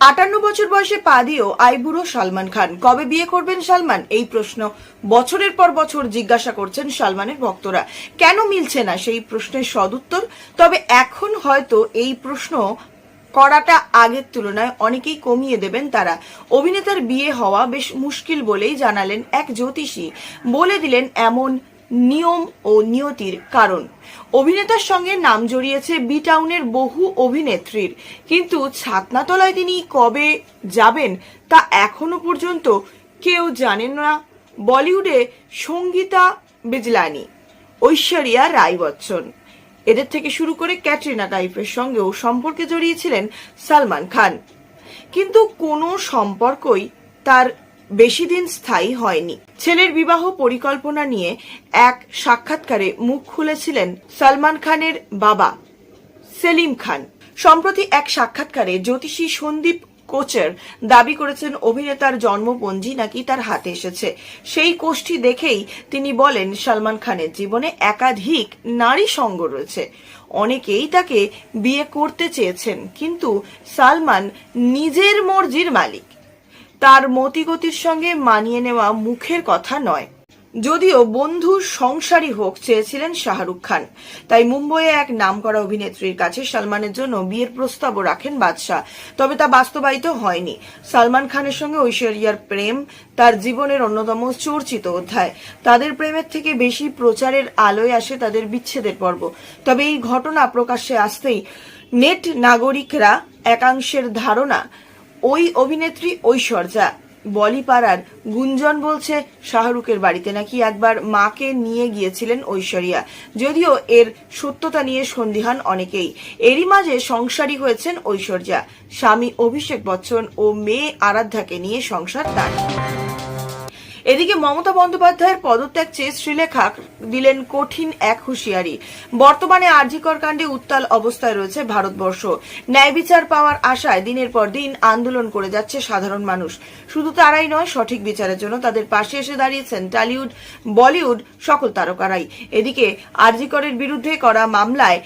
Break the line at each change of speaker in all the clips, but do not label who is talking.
আটান্ন বছর বয়সে পা দিয়েও আইবুড়ো সালমান খান। কবে বিয়ে করবেন সালমান? এই প্রশ্ন বছরের পর বছর জিজ্ঞাসা করছেন সালমানের ভক্তরা। কেন মিলছে না সেই প্রশ্নের সদুত্তর? তবে এখন হয়তো এই প্রশ্ন করাটা আগের তুলনায় অনেকেই কমিয়ে দেবেন তারা। অভিনেতার বিয়ে হওয়া বেশ মুশকিল বলেই জানালেন এক জ্যোতিষী। বলে দিলেন, এমন নিয়ম ও নিয়তির কারণ। অভিনেতার সঙ্গে নাম জড়িয়েছে বি টাউনের বহু অভিনেত্রীর। কিন্তু ছাতনাতলায় তিনি কবে যাবেন তা এখনও পর্যন্ত কেউ জানেন না। বলিউডে সঙ্গীতা বিজলানি, ঐশ্বরিয়া রায় বচ্চন। এদের থেকে শুরু করে ক্যাটরিনা কাইফের সঙ্গেও সম্পর্কে জড়িয়েছিলেন সালমান খান। কিন্তু কোনো সম্পর্কই তার বেশি দিন স্থায়ী হয়নি। ছেলের বিবাহ পরিকল্পনা নিয়ে এক সাক্ষাৎকারে মুখ খুলেছিলেন সালমান খানের বাবা সেলিম খান। সম্প্রতি এক সাক্ষাৎকারে জ্যোতিষী সন্দীপ কোচের দাবি করেছেন, অভিনেতার জন্মপঞ্জি নাকি তার হাতে এসেছে। সেই কোষ্ঠী দেখেই তিনি বলেন, সালমান খানের জীবনে একাধিক নারী সঙ্গ রয়েছে। অনেকেই তাকে বিয়ে করতে চেয়েছেন, কিন্তু সালমান নিজের মর্জির মালিক। তার মতিগতির সঙ্গে মানিয়ে নেওয়া মুখের কথা নয়। যদিও বন্ধু সংসারী হোক চেয়েছিলেন শাহরুখ খান। তাই মুম্বইয়ে এক নামকরা অভিনেত্রীর কাছে সালমানের জন্য বিয়ের প্রস্তাবও রাখেন বাদশাহ। তবে তা বাস্তবায়িত হয়নি। সালমান খানের সঙ্গে ঐশ্বরিয়ার প্রেম তার জীবনের অন্যতম চর্চিত অধ্যায়। তাদের প্রেমের থেকে বেশি প্রচারের আলোয় আসে তাদের বিচ্ছেদের পর্ব। তবে এই ঘটনা প্রকাশ্যে আসতেই নেট নাগরিকরা একাংশের ধারণা ওই অভিনেত্রী ঐশ্বর্যা। বলিপাড়ার গুঞ্জন বলছে, শাহরুখের বাড়িতে নাকি একবার মাকে নিয়ে গিয়েছিলেন ঐশ্বরিয়া। যদিও এর সত্যতা নিয়ে সন্দিহান অনেকেই। এরই মাঝে সংসারী হয়েছেন ঐশ্বর্যা। স্বামী অভিষেক বচ্চন ও মেয়ে আরাধ্যাকে নিয়ে সংসার তার। এদিকে মমতা বন্দ্যোপাধ্যায়ের পদত্যাগ চেয়ে শ্রীলেখা দিলেন কঠিন এক হুঁশিয়ারি। বর্তমানে আরজিকর কাণ্ডে উত্তাল অবস্থায় রয়েছে ভারতবর্ষ। ন্যায় বিচার পাওয়ার আশায় দিনের পর দিন আন্দোলন করে যাচ্ছে সাধারণ মানুষ। শুধু তারাই নয়, সঠিক বিচারের জন্য তাদের পাশে এসে দাঁড়িয়েছেন টলিউড, বলিউড সকল তারকারাই। এদিকে আরজিকরের বিরুদ্ধে করা মামলায়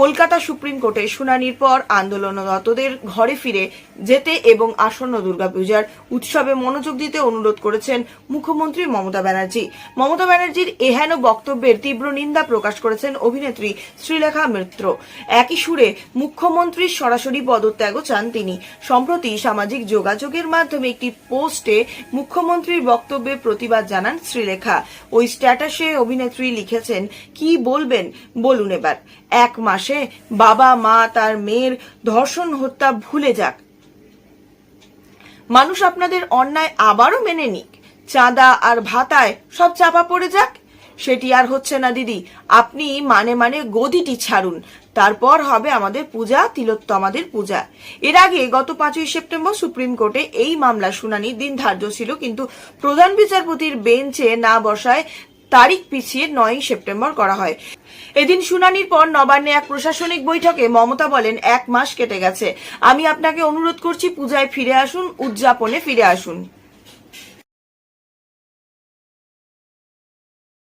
কলকাতা সুপ্রিম কোর্টে শুনানির পর আন্দোলনরতদের ঘরে ফিরে যেতে এবং আসন্ন দুর্গাপূজার উৎসবে মনোযোগ দিতে অনুরোধ করেছেন মুখ্যমন্ত্রী মমতা ব্যানার্জি। মমতা ব্যানার্জির এহেন বক্তব্যের তীব্র নিন্দা প্রকাশ করেছেন অভিনেত্রী শ্রীলেখা মিত্র। একই সুরে মুখ্যমন্ত্রীর সরাসরি পদত্যাগও চান তিনি। সম্প্রতি সামাজিক যোগাযোগের মাধ্যমে একটি পোস্টে মুখ্যমন্ত্রীর বক্তব্যে প্রতিবাদ জানান শ্রীলেখা। ওই স্ট্যাটাসে অভিনেত্রী লিখেছেন, কি বলবেন? বলুন এবার। এক মাসে বাবা, মা তার মেয়ের ধর্ষণ হত্যা ভুলে যাক। মানুষ আপনাদের অন্যায় আবারও মেনে নিক। চাঁদা আর ভাতায় সব চাপা পড়ে যাক। সেটি আর হচ্ছে না, দিদি। আপনি মানে মানে গদিটি ছাড়ুন। তারপর হবে আমাদের পূজা তিলোত্তমাদের পূজা। এর আগে গত পাঁচই সেপ্টেম্বর সুপ্রিম কোর্টে এই মামলা শুনানির দিন ধার্য ছিল, কিন্তু প্রধান বিচারপতির বেঞ্চে না বসায় তারিখ পিছিয়ে নয়ই সেপ্টেম্বর করা হয়। এদিন শুনানির পর নবান্নে এক প্রশাসনিক বৈঠকে মমতা বলেন, এক মাস কেটে গেছে। আমি আপনাকে অনুরোধ করছি, পূজায় ফিরে আসুন, উদযাপনে ফিরে আসুন।